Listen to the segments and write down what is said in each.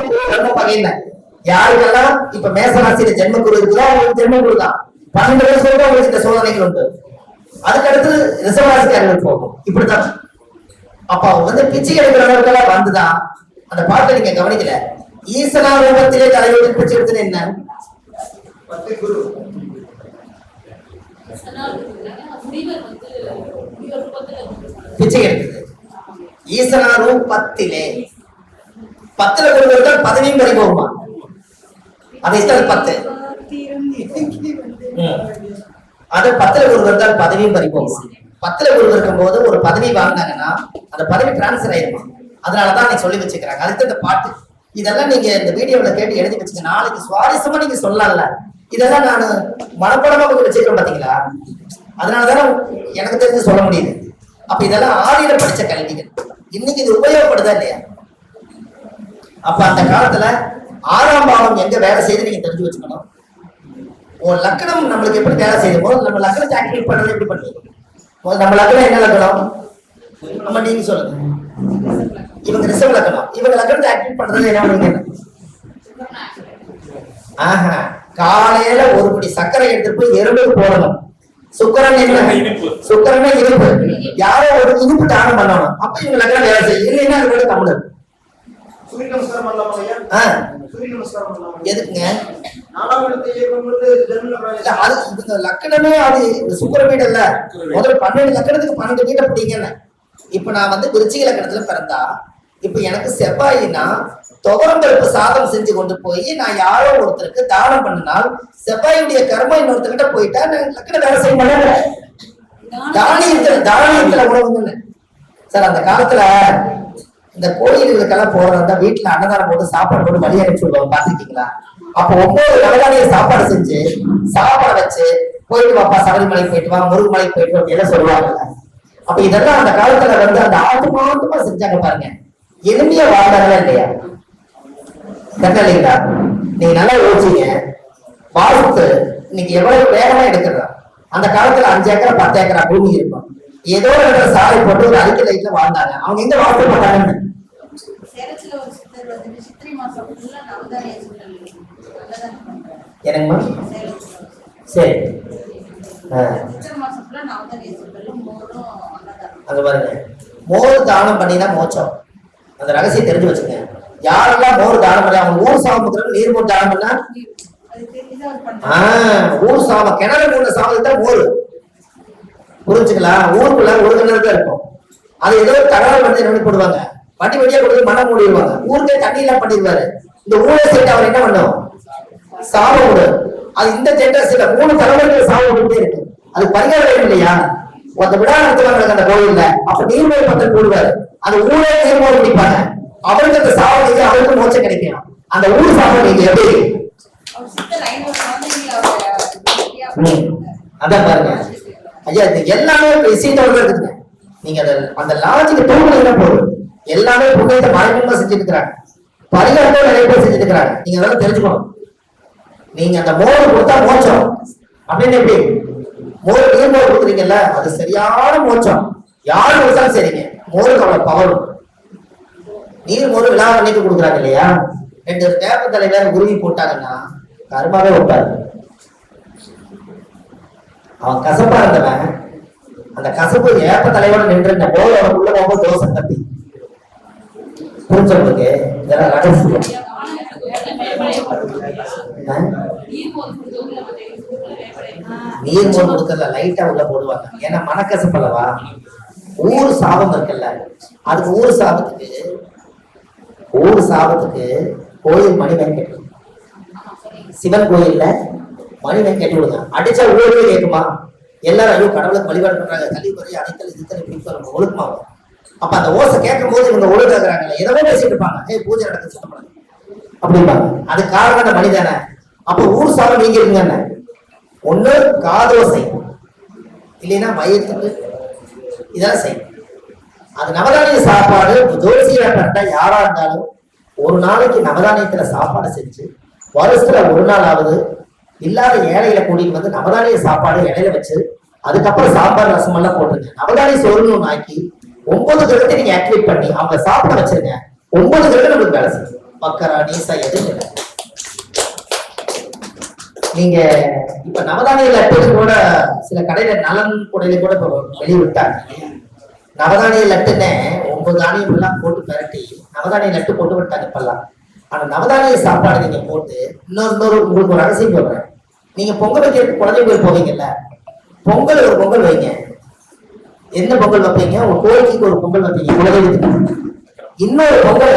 ரொம்ப பகையில யாருக்கெல்லாம் இப்ப மேசராசியில ஜென்ம குரு இருக்குதோ அவங்களுக்கு ஜென்ம குரு தான் பன்னெண்டு வயசு வரைக்கும் அவங்களுக்கு இந்த சோதனைகள் உண்டு. அதுக்கடுத்து ரிசர்வாசிக்காரர்கள் போகும். இப்படித்தான். அப்ப அவங்க வந்து பிச்சை எடுக்கிறவர்களெல்லாம் வந்துதான். அந்த பாட்டை நீங்க கவனிக்கல. ஈசனா ரூபத்திலே தலைவர்கள் பிச்சை எடுத்தது என்ன? பிச்சை எடுத்தது. ஈசனா ரூபத்திலே. பத்துல கொடுக்கிறது பதவியும் பறி போகுமா? அதை பத்து. அது பத்துல ஒருவர் தான் பதவியும் பறி போகுமா? பத்துல ஒருவர் இருக்கும் போது ஒரு பதவி வாங்கினாங்கன்னா அந்த பதவி டிரான்ஸ்ஃபர் ஆயிருமா? அதனாலதான் நீ சொல்லி வச்சுக்கிறாங்க. அதுக்கு இந்த பாட்டு. இதெல்லாம் நீங்க இந்த வீடியோல கேட்டு எழுதி வச்சுங்க. நாளைக்கு சுவாரஸ்யமா நீங்க சொல்லலாம்ல. இதெல்லாம் நான் மனப்படமா கொஞ்சம் வச்சிருக்கேன் பாத்தீங்களா? அதனாலதானே எனக்கு தெரிஞ்சு சொல்ல முடியுது. அப்ப இதெல்லாம் ஆதியில படிச்ச கல்விகள். இன்னைக்கு இது உபயோகப்படுதா இல்லையா? அப்ப அந்த காலத்துல ஆறாம் பாவம் எங்க வேலை செய்து நீங்க தெரிஞ்சு வச்சுக்கணும் உன் லக்கணம் நம்மளுக்கு எப்படி வேலை செய்யும் போது நம்ம லக்கணத்தை ஆக்டிவேட் பண்றது எப்படி பண்ணுவோம் நம்ம லக்கணம் என்ன லக்கணம்? நம்ம நீங்க சொல்லுங்க. இவங்க ரிசர்வ் லக்கணம். இவங்க லக்கணத்தை ஆக்டிவேட் பண்றது என்ன பண்ணுங்க ஆஹா. காலையில ஒரு படி சர்க்கரை எடுத்துட்டு போய் எறும்புக்கு போடணும். சுக்கரன் என்ன? சுக்கரன் இனிப்பு. யாரோ ஒரு இனிப்பு தானம் பண்ணணும். அப்ப இவங்க லக்கணம் வேலை செய்யும். இல்லைன்னா அது கூட தமிழர். சூரிய நமஸ்காரம் பண்ணலாமா ஐயா? ஆ. சூரிய நமஸ்காரம் பண்ணலாமா எதுக்குங்க? நாலாம் இடத்தை இயக்கும் பொழுது ஜென்ம இல்ல, அது லக்கணமே அது சுக்கர வீடு இல்ல. முதல்ல பன்னெண்டு லக்கணத்துக்கு பன்னெண்டு வீட்டை பிடிங்கன்னு. இப்ப நான் வந்து விருச்சிக லக்கணத்துல பிறந்தா இப்ப எனக்கு செவ்வாயினா துவரம் பருப்பு சாதம் செஞ்சு கொண்டு போய் நான் யாரோ ஒருத்தருக்கு தானம் பண்ணினால் செவ்வாயுடைய கர்மம் இன்னொருத்தர்கிட்ட போயிட்டா நான் லக்கணம் வேலை செய்ய மாட்டேன். தானியத்துல தானியத்துல உணவுங்கன்னு. சார் அந்த காலத்துல இந்த கோயில்களுக்கெல்லாம் போறதா வீட்டுல அன்னதானம் போட்டு சாப்பாடு போட்டு வழி அனுப்பிச்சு விடுவாங்க. பாத்துருக்கீங்களா அப்ப ஒன்பது நவதானிய சாப்பாடு செஞ்சு சாப்பாடு வச்சு போயிட்டு வாப்பா சபரிமலைக்கு போயிட்டு வா முருகமலை போயிட்டு வா அப்படின்னு சொல்லுவாங்கல்ல அப்ப இதெல்லாம் அந்த காலத்துல வந்து அந்த ஆத்மார்த்தமா செஞ்சாங்க பாருங்க. எளிமையா வாழ்ந்தாங்களா இல்லையா? கரெக்டா இல்லைங்களா? நீங்க நல்லா யோசிச்சீங்க வாஸ்து இன்னைக்கு எவ்வளவு வேகமா எடுக்கிறதா? அந்த காலத்துல அஞ்சு ஏக்கரா பத்து ஏக்கரா பூமி இருக்கும். ஏதோ ஒரு சாலை போட்டு ஒரு அறிக்கை லைட்ல வாழ்ந்தாங்க. அவங்க எங்க வாழ்த்து போட்டாங்கன்னு? மோரும் அன்னதானம் அங்க பாருங்க. மோர் தானம் பண்ணினா மோட்சம். அந்த ரகசியம் தெரிஞ்சு வச்சுங்க. யாரெல்லாம் மோர் தானம் பண்ணி அவங்க ஊர் சாமத்துக்கு நீர் மோர் தானம் பண்ணா? ஆஹ் ஊர் சாம கிணறு மூணு சாமத்துக்கு தான் மோர். புரிஞ்சுக்கலாம்? ஊருக்குள்ள ஒரு கிணறு தான் இருக்கும். அது ஏதோ தகவல் வந்து என்ன போடுவாங்க. வண்டி வண்டியா கொடுத்து மண்ணை மூடிடுவாங்க. ஊருக்கே தண்ணி எல்லாம் பண்ணிடுவாரு. இந்த ஊரை சேர்த்து அவர் என்ன பண்ணும்? சாவ விடு அது இந்த ஜென்ரேஷன்ல மூணு தலைவர்கள் சாவ விட்டுட்டே இருக்கு. அது பரிகாரம் இல்லையா? அந்த விழா நடத்துவாங்க அந்த கோயில்ல அப்ப நீர்மொழி பத்திரம் கூடுவாரு அந்த ஊரே நீர்மொழி பிடிப்பாங்க அவருக்கு அந்த சாவ நீங்க அவருக்கு மோச்சம் கிடைக்கும். அந்த ஊர் சாவ நீங்க எப்படி? அதான் பாருங்க. ஐயா எல்லாமே இப்ப இருக்குங்க நீங்க அந்த அந்த லாஜிக்கு என்ன போதும். எல்லாமே புண்ணியத்தை மறைமுகமா செஞ்சுட்டு இருக்கிறாங்க. பரிகாரத்தோட நிறைய பேர் செஞ்சுட்டு இருக்கிறாங்க. நீங்க அதெல்லாம் தெரிஞ்சுக்கணும். நீங்க அந்த மோர் கொடுத்தா மோச்சம். அப்படின்னு எப்படி? மோர் நீர் மோர் கொடுக்குறீங்கல்ல அது சரியான மோச்சம். யாரு கொடுத்தாலும் சரிங்க. மோருக்கு அவ்வளவு பவர் நீர் மோர் விழா பண்ணிட்டு கொடுக்குறாங்க இல்லையா? ரெண்டு டேப்பு தலைவர் உருவி போட்டாங்கன்னா கருமாவே வைப்பாரு. அவன் கசப்பா இருந்தவன் அந்த கசப்பு ஏப்ப தலையோட நின்று இந்த போர் உள்ள போகும்போது தோசை தப்பி புரிஞ்சவங்களுக்கு இதெல்லாம் ரகசியம் நீர் மோர் கொடுக்கல லைட்டா உள்ள போடுவாங்க. ஏன்னா மனக்கசப்பு ஊர் சாபம் இருக்குல்ல. அதுக்கு ஊர் சாபத்துக்கு ஊர் சாபத்துக்கு கோயில் மணி வெங்கட். சிவன் கோயில்ல மணி வெங்கட் விடுங்க. அடிச்சா ஊரே கேட்குமா? எல்லாரும் ஐயோ கடவுளுக்கு வழிபாடு பண்றாங்க. கழிவுறை அனைத்தல் இதுத்தல் இப்படி சொல்லுங்க. அப்ப அந்த ஓசை கேட்கும் போது இவங்க ஒழுங்காக்குறாங்கல்ல எதோ பேசிட்டு இருப்பாங்க. ஏய் பூஜை நடக்க சுத்தம் பண்ணுங்க அப்படிம்பாங்க. அது காரணம் அந்த மனிதானே அப்ப ஊர் சாரம் நீங்க இருங்க ஒண்ணு காதோசை இல்லைன்னா வயிற்றுக்கு இதெல்லாம் செய்யும் அது நவதானிய சாப்பாடு. ஜோசியா கரெக்டா யாரா இருந்தாலும் ஒரு நாளைக்கு நவதானியத்துல சாப்பாடு செஞ்சு வருஷத்துல ஒரு நாளாவது இல்லாத ஏழையில கூட்டிட்டு வந்து நவதானிய சாப்பாடு இடையில வச்சு அதுக்கப்புறம் சாம்பார் ரசம் எல்லாம் போட்டுருங்க. நவதானிய சோறுன்னு ஆக்கி ஒன்பது கிரகத்தை நீங்க ஆக்டிவேட் பண்ணி அவங்க சாப்பிட வச்சிருங்க. ஒன்பது கிரகம் நம்மளுக்கு வேலை செய்யும். பக்கரா நீசா எதுவும் இல்லை. நீங்க இப்ப நவதானிய லட்டு கூட சில கடையில நலன் குடையில கூட இப்போ வெளியிட்டாங்க நவதானிய லட்டுன்னு ஒன்பது தானியம் எல்லாம் போட்டு பரட்டி நவதானிய லட்டு போட்டு விட்டாங்க இப்பெல்லாம். ஆனா நவதானிய சாப்பாடு நீங்க போட்டு இன்னொரு இன்னொரு உங்களுக்கு ஒரு ரகசியம் சொல்றேன். நீங்க பொங்கல் வைக்கிறதுக்கு குழந்தைங்க போவீங்கல்ல? பொங்கல் ஒரு பொங்கல் வைங்க. என்ன பொங்கல் வைப்பீங்க? ஒரு கோழிக்கு ஒரு பொங்கல் வைப்பீங்க. குலதெய்வத்துக்கு. இன்னொரு பொங்கல்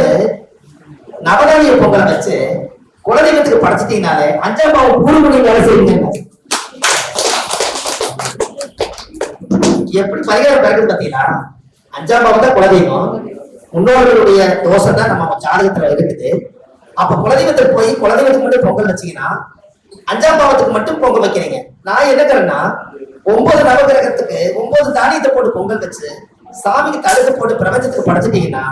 நவதானிய பொங்கலை வச்சு குலதெய்வத்துக்கு படைச்சிட்டீங்கனாலே அஞ்சாம் பாவம் கூறு மணி வேலை செய்வீங்க. எப்படி பரிகாரம் பிறகு பார்த்தீங்கன்னா அஞ்சாம் பாவம் தான் குலதெய்வம். முன்னோர்களுடைய தோசை தான் நம்ம ஜாதகத்துல இருக்குது. அப்ப குலதெய்வத்துக்கு போய் குலதெய்வத்துக்கு மட்டும் பொங்கல் வச்சீங்கன்னா அஞ்சாம் பாவத்துக்கு மட்டும் பொங்கல் வைக்கிறீங்க. நான் என்ன கறேன்னா ஒன்பது நவகிரகத்துக்கு ஒன்பது தானியத்தை போட்டு பொங்கல் வச்சு சாமிக்கு தடுத்து போட்டு பிரபஞ்சத்துக்கு படைச்சிட்டீங்கன்னா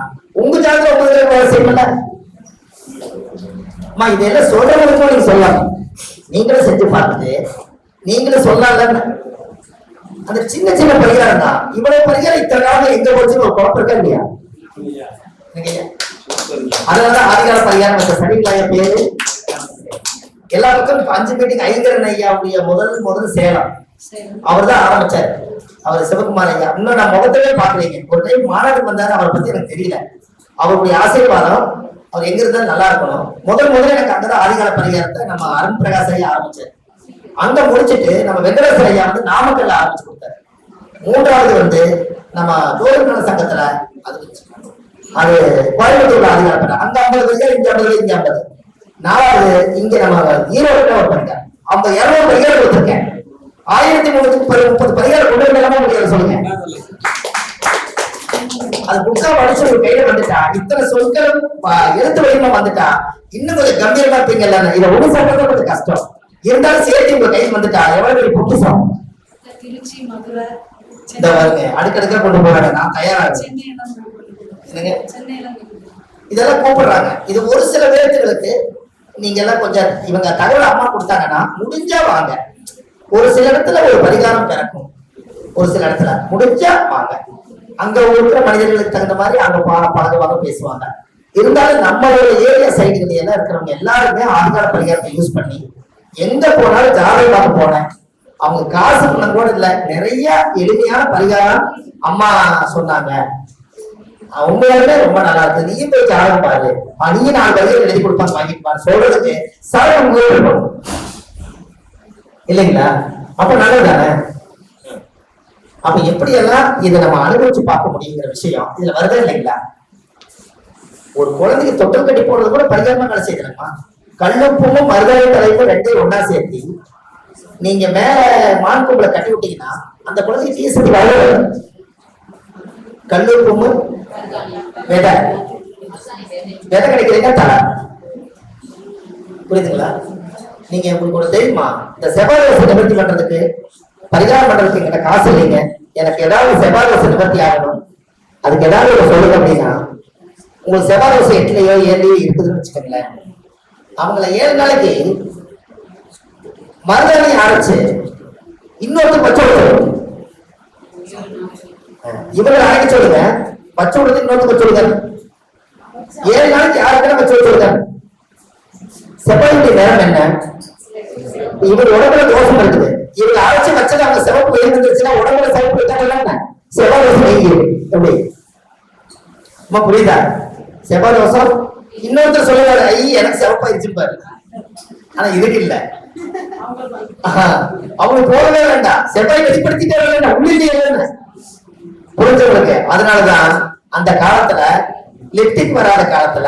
உங்க ஜாதகம் ஒன்பது கிரகம் வேலை செய்யல அம்மா இதெல்லாம் சொல்றவங்களுக்கும் நீங்க சொல்லலாம். நீங்களும் செஞ்சு பார்த்துட்டு நீங்களும் சொல்லலாம் அந்த சின்ன சின்ன பரிகாரம் தான். இவ்வளவு பரிகாரம் இத்தனை நாள் எங்க போச்சுன்னு ஒரு குழப்பம் இருக்கா இல்லையா? அதனாலதான் ஆதிகால பரிகாரம் வச்ச சரிங்களா பேரு. எல்லா பக்கம் அஞ்சு மீட்டிங் ஐங்கரன் ஐயாவுடைய முதல் முதல் சேலம். அவர் தான் ஆரம்பிச்சார். அவர் சிவகுமார் ஐயா. இன்னும் நான் முகத்தவே பாக்குறீங்க ஒரு டைம் மாநாடு வந்தாரு அவரை பத்தி எனக்கு தெரியல. அவருடைய ஆசீர்வாதம் அவர் எங்க இருந்தா நல்லா இருக்கணும். முதல் முதல்ல எனக்கு அங்கதான் ஆதிகால பரிகாரத்தை நம்ம அருண் பிரகாஷ் ஐயா ஆரம்பிச்சார். அங்க முடிச்சிட்டு நம்ம வெங்கடேஸ்வர ஐயா வந்து நாமக்கல்ல ஆரம்பிச்சு கொடுத்தாரு. மூன்றாவது வந்து நம்ம தோல்நல சங்கத்துல அது அது கோயம்புத்தூர்ல ஆதிகால பரிகாரம். அங்க ஐம்பது பரிகாரம் இங்க ஐம்பது இங்க ஐம்பது. நாலாவது இங்க நம்ம ஈரோடு ஒரு பரிகாரம் அவங்க இருநூறு பரிகாரம் கொடுத்துருக்கேன். ஆயிரத்தி முன்னூத்தி முப்பது பரிகாரம் கொண்டு வரலாமா முடியாது சொல்லுங்க. அது புக்கா படிச்சு ஒரு கையில வந்துட்டா. இத்தனை சொற்களும் எழுத்து வடிவமா வந்துட்டா. இன்னும் கொஞ்சம் கம்பீரமா இருப்பீங்கல்ல இதை ஒண்ணு சொல்றது கொஞ்சம் கஷ்டம். இருந்தாலும் சேர்த்து உங்க கையில் வந்துட்டா. எவ்வளவு பெரிய பொக்கிஷம்? இந்த வருங்க அடுக்கடுக்கா கொண்டு போறாங்க. நான் தயாரா சென்னை இதெல்லாம் கூப்பிடுறாங்க. இது ஒரு சில பேர்த்துகளுக்கு நீங்க எல்லாம் கொஞ்சம் இவங்க தகவல் அம்மா கொடுத்தாங்கன்னா முடிஞ்சா வாங்க. ஒரு சில இடத்துல ஒரு பரிகாரம் பிறக்கும். ஒரு சில இடத்துல முடிஞ்சா வாங்க. அங்க இருக்கிற மனிதர்களுக்கு தகுந்த மாதிரி அங்க பா- பழகுவாங்க பேசுவாங்க. இருந்தாலும் நம்மளோட ஏரியா சைடுகள் எல்லாம் இருக்கிறவங்க எல்லாருமே ஆதார பரிகாரத்தை யூஸ் பண்ணி எங்க போனாலும் ஜாதகம் பார்க்க போனேன் அவங்க காசு பண்ண கூட இல்லை நிறைய எளிமையான பரிகாரம் அம்மா சொன்னாங்க. உண்மையாலுமே ரொம்ப நல்லா இருக்கு. நீயும் போய் ஜாதகம் பாரு. ஆ, நாலு வகையில் எழுதி கொடுப்பாங்க வாங்கிட்டு பாரு சொல்றதுக்கு சார் உங்களுக்கு இல்லைங்களா? அப்ப நல்லதுதானே? அப்ப எப்படி எல்லாம் இதை நம்ம அனுபவிச்சு பார்க்க முடியுங்கிற விஷயம் இதுல வருது இல்லைங்களா? ஒரு குழந்தைக்கு தொட்டில் கட்டி போடுறது கூட பரிகாரமா வேலை செய்யணுமா கல்லுப்பும் மருதாய தலைப்பும் ரெண்டையும் ஒன்றா சேர்த்து நீங்க மேல மான் கொம்புல கட்டி விட்டீங்கன்னா அந்த குழந்தைக்கு டீசர்ட் வளரும் கல்லுப்பும் விதை. விதை கிடைக்கிறீங்க தலை? புரியுதுங்களா? நீங்க உங்களுக்கு ஒரு தெரியுமா இந்த செவ்வாய் தோசை நிவர்த்தி பண்றதுக்கு பரிகாரம் பண்றதுக்கு எங்கிட்ட காசு இல்லைங்க. எனக்கு ஏதாவது செவ்வாய் தோசை நிவர்த்தி ஆகணும். அதுக்கு ஏதாவது ஒரு சொல்லுங்க அப்படின்னா உங்களுக்கு செவ்வாய் தோசை எட்டுலயோ ஏழுலயோ இருக்குதுன்னு வச்சுக்கோங்களேன். அவங்கள ஏழு நாளைக்கு மருதாணி அரைச்சு இன்னொருத்தர் பச்சை விடுறது இவங்களை அரைக்க சொல்லுங்க. பச்சை விடுறது இன்னொருத்தர் சொல்லுங்க ஏழு நாளைக்கு யாருக்கெல்லாம் பச்சை விடுறது செவ்வாயுடைய நேரம் என்ன? இவர் உடம்புல தோஷம் இருக்குது. இவர் அரைச்சு வச்சது அவங்க சிவப்பு எழுந்துருச்சுன்னா உடம்புல சிவப்பு இருக்காங்கல்ல செவ்வாய் தோசம் நீங்கி எப்படி? அம்மா புரியுதா? செவ்வாய் தோசம் இன்னொருத்தர் சொல்லுவாரு ஐ எனக்கு சிவப்பாயிருச்சு பாரு. ஆனா இதுக்கு இல்ல. ஆஹா, அவங்க போகவே வேண்டாம். செவ்வாய் வெளிப்படுத்திட்டே வேண்டாம். உள்ளே புரிஞ்சவங்களுக்கு அதனாலதான் அந்த காலத்துல லிப்டிக் வராத காலத்துல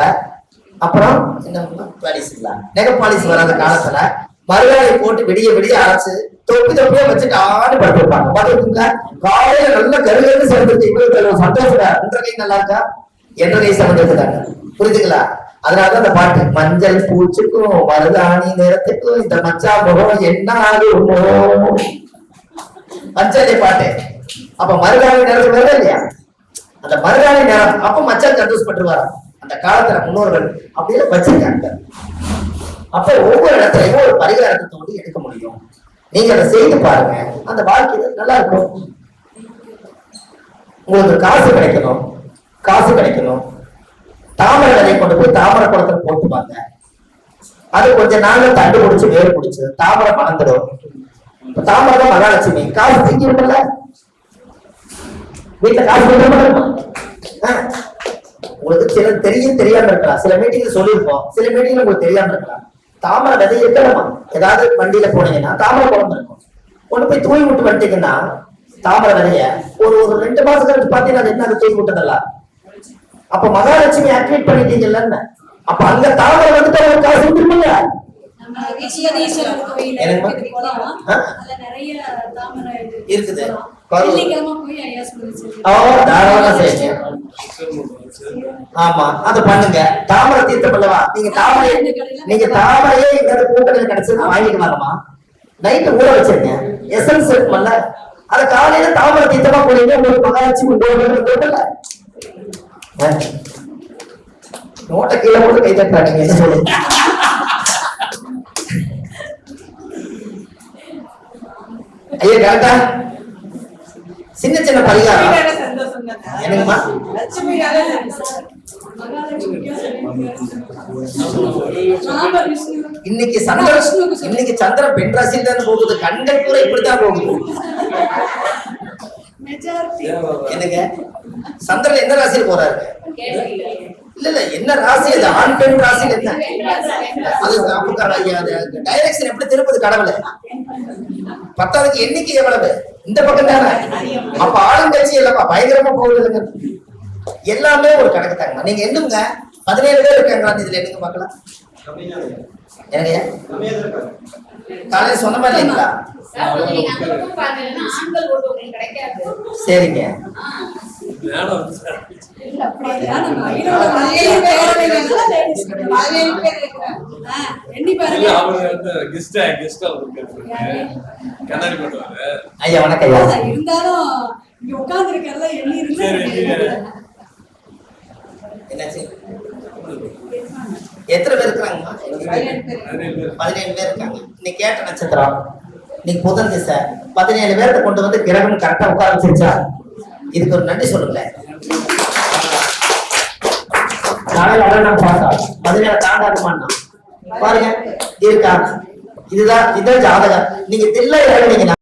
அப்புறம் என்ன பாலிஸ் இல்ல நெக பாலிசி வராத காலத்துல மறுநாளை போட்டு விடிய விடிய அரைச்சு தொப்பி தொப்பியா வச்சுட்டு ஆடு படுத்திருப்பாங்க பார்த்துருக்கீங்களா? காலையில நல்ல கருகருன்னு சேர்ந்துருக்கு இவ்வளவு சந்தோஷம் உன்ற கை நல்லா இருக்கா? என்ற கை சமைச்சிருக்காங்க புரியுதுங்களா அதனாலதான் அந்த பாட்டு மஞ்சள் பூச்சுக்கும் மருதாணி நிறத்துக்கும் இந்த மச்சா முகம் என்ன ஆகுமோ? மஞ்சள் பாட்டு. அப்ப மருதாணி நேரத்துக்கு வருதா இல்லையா? அந்த மருதாணி நேரம் அப்ப மச்சான் சந்தோஷப்பட்டுருவாரு அந்த காலத்துல முன்னோர்கள் அப்படியே வச்சிருக்காங்க. அப்ப ஒவ்வொரு இடத்துலயும் ஒரு பரிகாரத்தை தோண்டி எடுக்க முடியும். நீங்க அதை செய்து பாருங்க. அந்த வாழ்க்கையில நல்லா இருக்கும். உங்களுக்கு காசு கிடைக்கணும். காசு கிடைக்கணும். தாமரை விதையை கொண்டு போய் தாமரை குளத்துல போட்டுப்பாங்க அது கொஞ்ச நாள்ல தண்டு பிடிச்சு வேர் பிடிச்சு தாமரை மணந்துடும் தாமரை தான் மகாலட்சுமி. காசு தூக்கி விடல வீட்டுல காசு உங்களுக்கு சில தெரியும் தெரியாம இருக்கலாம். சில மீட்டிங்ல சொல்லியிருப்போம். சில மீட்டிங்ல உங்களுக்கு தெரியாம இருக்கலாம். தாமரை விதை இருக்கணுமா ஏதாவது வண்டியில போனீங்கன்னா தாமரை குழம்பு இருக்கும். கொண்டு போய் தூய் விட்டு வந்துட்டீங்கன்னா தாமரை விதைய ஒரு ஒரு ரெண்டு மாசம் கழிச்சு பாத்தீங்கன்னா அது என்ன தூய் விட்டதல்ல? அப்ப மகாலட்சுமி ஆக்டிவேட் பண்ணிட்டீங்கல்ல அப்ப அங்க தாமரை வந்துட்டு ஒரு காசு விட்டுருப்பீங்க இருக்குது. ஆமா அது பண்ணுங்க. தாமரை தீர்த்தம் அல்லவா நீங்க தாமரை நீங்க தாமரையே எங்க கூட்டத்தில் கிடைச்சது வாங்கிட்டு வாங்கம்மா நைட்டு ஊற வச்சிருங்க. எசன்ஸ் இருக்கும்ல. அது காலையில தாமரை தீர்த்தமா போடுங்க உங்களுக்கு மகாலட்சுமி போடுறது நோட்டை கீழே போட்டு கை தட்டுறாங்க என்ன சொல்லுங்க ஐயா கரெக்டா சின்ன சின்ன பரிகாரம். என்னங்கம்மா? இன்னைக்கு சந்திரன் இன்னைக்கு சந்திரன் பெண் ராசியில் தான் போகுது கண்கள் கூட இப்படித்தான் போகுது. என்னங்க? சந்திரன் என்ன ராசியில் போறாரு? இல்ல இல்ல என்ன ராசி அது? ஆண் பெண் ராசியில் என்ன அது டைரக்ஷன் எப்படி திருப்பது கடவுளை? பத்தாவதுக்கு எண்ணிக்கை எவ்வளவு? இந்த பக்கம் தானே? அப்ப ஆளுங்கட்சி இல்லப்பா பயங்கரமா போகுது இல்லைங்க. எல்லாமே ஒரு கணக்கு தாங்க. நீங்க என்னங்க பதினேழு பேர் இருக்காங்களா? இதுல என்னங்க பார்க்கலாம். என்னங்க. காலையில சொன்ன மாதிரி இல்லைங்களா? சரிங்க. இருந்தாலும் இங்க உட்கார்ந்து இருக்கிறதா எண்ணி சரி, இருந்து என்னாச்சு? எத்தனை பேர் இருக்கிறாங்கம்மா பதினேழு பேர். இருக்காங்க. இன்னைக்கு கேட்ட நட்சத்திரம் இன்னைக்கு புதன் திசை. பதினேழு பேர்த்த கொண்டு வந்து கிரகம் கரெக்டா உட்கார வச்சிருச்சா? இதுக்கு ஒரு நன்றி சொல்லுங்களேன். நாளைக்கு நான் பார்த்தோம் பதினேழு தாண்டாதுமான்னா பாருங்க இருக்கா? இதுதான் இதுதான் ஜாதகம். நீங்க தில்லை இறங்கினீங்கன்னா